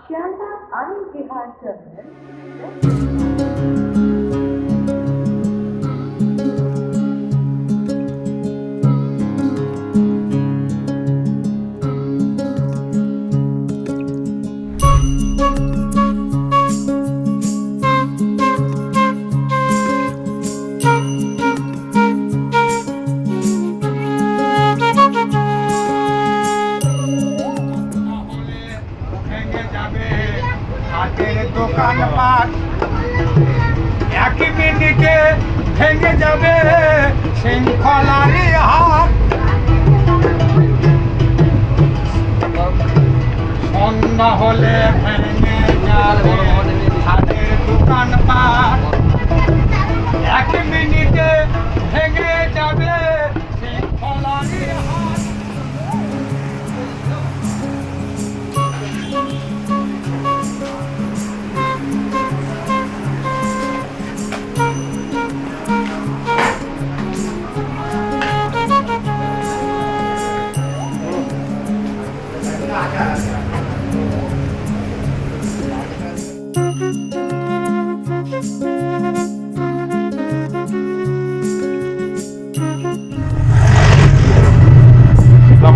One nine आप शियालदा आनंद विहार ভেঙে যাবে শৃঙ্খলারি হাত। সন্ধ্যা হলে ভেঙে যাবে হাতের দোকান পাট এক মিনিটে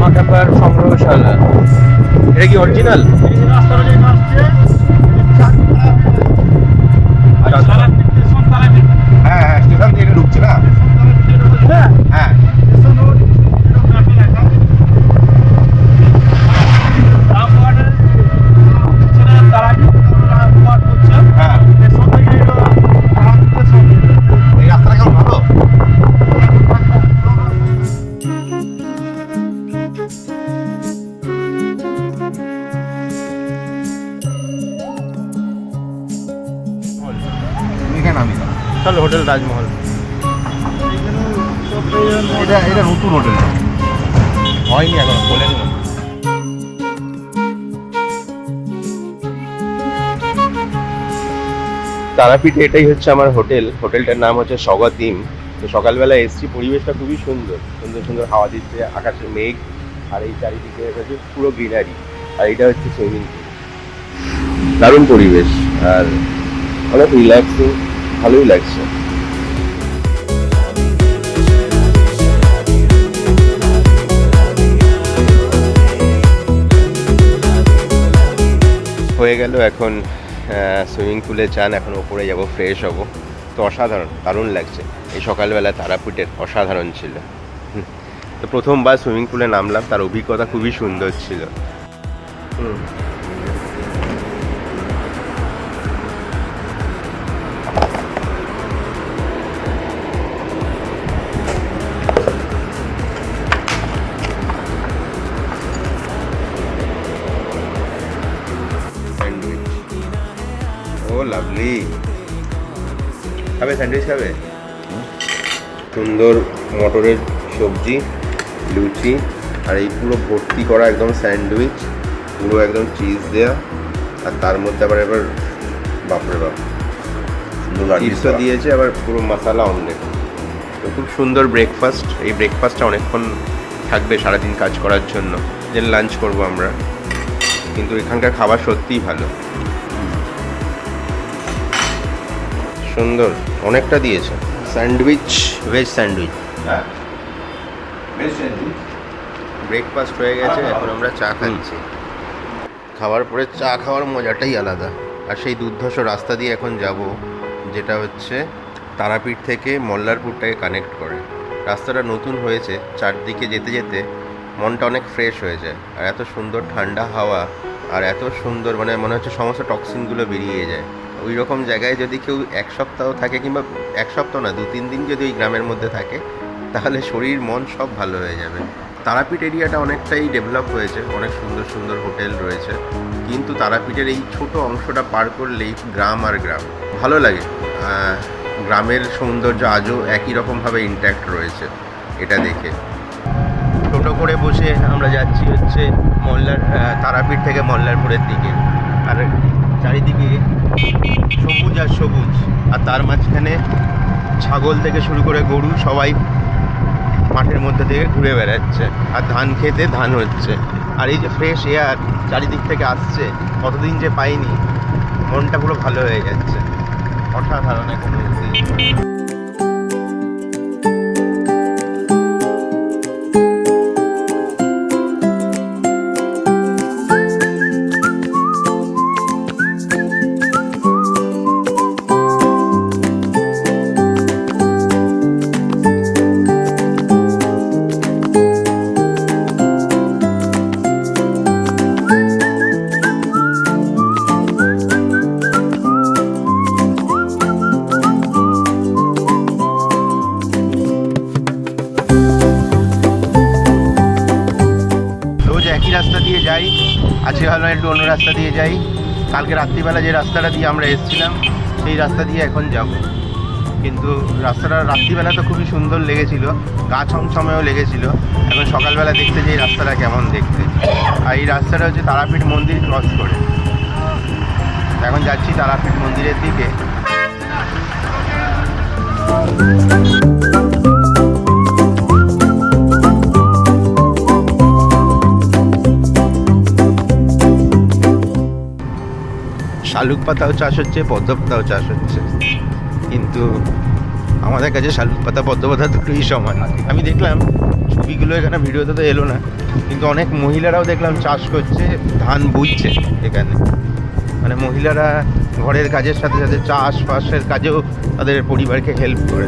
মামা কাপার সংগ্রহশালা এটা কি অরিজিনাল না। হোটেল রাজমহল এটা এটা নতুন হোটেল। হয়নি এখন তারাপীঠে এটাই হচ্ছে আমার হোটেল। হোটেলটার নাম হচ্ছে স্বগতিম। তো সকালবেলা এসছি, পরিবেশটা খুবই সুন্দর। সুন্দর সুন্দর হাওয়া দিচ্ছে, আকাশে মেঘ, আর এই চারিদিকে হচ্ছে পুরো গ্রিনারি। আর এটা হচ্ছে সুইমিং পুল। দারুণ পরিবেশ, আর অনেক রিল্যাক্সিং ভালোই লাগছে। হয়ে গেল এখন সুইমিং পুলে চান, এখন ওপরে যাব ফ্রেশ হব। তো অসাধারণ, দারুণ লাগছে। এই সকালবেলা তারাপীঠের অসাধারণ ছিল। তো প্রথমবার সুইমিং পুলে নামলাম, তার অভিজ্ঞতা খুবই সুন্দর ছিল। হুম। লাভলি খাবে স্যান্ডউইচ খাবে? সুন্দর মটরের সবজি লুচি আর এই পুরো ভর্তি করা একদম স্যান্ডউইচ পুরো একদম চিজ দেয়া আর তার মধ্যে আবার এবার বাপরে বাপ চিপসও দিয়েছে আবার পুরো মশালা অমলেট তো খুব সুন্দর ব্রেকফাস্ট এই ব্রেকফাস্টটা অনেকক্ষণ থাকবে সারাদিন কাজ করার জন্য। দেন লাঞ্চ করব আমরা। কিন্তু এখানকার খাবার সত্যিই ভালো। সুন্দর অনেকটা দিয়েছে। Sandwich veg sandwich. হ্যাঁ। ব্রেকফাস্ট হয়ে গেছে এখন আমরা চা খাচ্ছি। খাওয়ার পরে চা খাওয়ার মজাটাই আলাদা। আর সেই দুর্ধর্ষ রাস্তা দিয়ে এখন যাব যেটা হচ্ছে তারাপীঠ থেকে মল্লারপুরটাকে কানেক্ট করে। রাস্তাটা নতুন হয়েছে চারদিকে যেতে যেতে মনটা অনেক ফ্রেশ হয়ে যায়। আর এত সুন্দর ঠান্ডা হাওয়া আর এত সুন্দর মানে মনে হচ্ছে সমস্ত টক্সিনগুলো বেরিয়ে যায়। ওই রকম জায়গায় যদি কেউ এক সপ্তাহ থাকে কিংবা এক সপ্তাহ না দু তিন দিন যদি ওই গ্রামের মধ্যে থাকে, তাহলে শরীর, মন সব ভালো হয়ে যাবে। তারাপীঠ এরিয়াটা অনেকটাই ডেভেলপ হয়েছে, অনেক সুন্দর সুন্দর হোটেল রয়েছে। কিন্তু তারাপীঠের এই ছোট অংশটা পার করলেই গ্রাম আর গ্রাম। ভালো লাগে। গ্রামের সৌন্দর্য আজও একই রকমভাবে ইন্ট্যাক্ট রয়েছে, এটা দেখে। টোটো করে বসে আমরা যাচ্ছি হচ্ছে মল্লার তারাপীঠ থেকে মল্লারপুরের দিকে। আর চারিদিকে সবুজ আর সবুজ। আর তার মাঝখানে ছাগল থেকে শুরু করে গরু সবাই মাঠের মধ্যে থেকে ঘুরে বেড়াচ্ছে। আর ধান খেতে ধান হচ্ছে। আর এই যে ফ্রেশ এয়ার চারিদিক থেকে আসছে, কতদিন যে পাইনি, মনটা পুরো ভালো হয়ে যাচ্ছে। অসাধারণ এক রাস্তা দিয়ে যাই, আজকে ভালো একটু অন্য রাস্তা দিয়ে যাই। কালকে রাত্রিবেলা যে রাস্তাটা দিয়ে আমরা এসেছিলাম, সেই রাস্তা দিয়ে এখন যাব। কিন্তু রাস্তাটা রাত্রিবেলা তো খুবই সুন্দর লেগেছিল, গা ছমছমেও লেগেছিল। এখন সকালবেলা দেখতে যে এই রাস্তাটা কেমন দেখতে। আর এই রাস্তাটা হচ্ছে তারাপীঠ মন্দির ক্রস করে। এখন যাচ্ছি তারাপীঠ মন্দিরের দিকে। শালুক পাতাও চাষ হচ্ছে, পদ্ম পাতাও চাষ হচ্ছে। কিন্তু আমাদের কাছে শালুক পাতা, পদ্ম পাতা দুটোই সমান। আমি দেখলাম ছবিগুলো এখানে ভিডিওতে তো এলো না, কিন্তু অনেক মহিলারাও দেখলাম চাষ করছে, ধান বুঝছে এখানে। মানে মহিলারা ঘরের কাজের সাথে সাথে চাষবাসের কাজেও তাদের পরিবারকে হেল্প করে।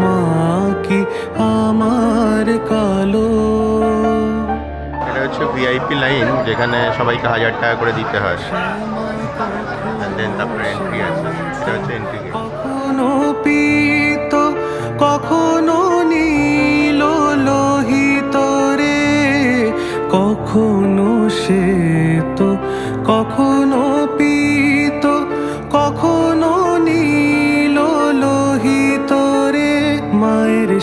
মা কি আমার কালো। এটা হচ্ছে ভিআইপি লাইন যেখানে সবাইকে হাজার টাকা করে দিতে হয়। দেন তারপরে এন্ট্রি আছে। এটা হচ্ছে এন্ট্রি কখনো পিত কখনো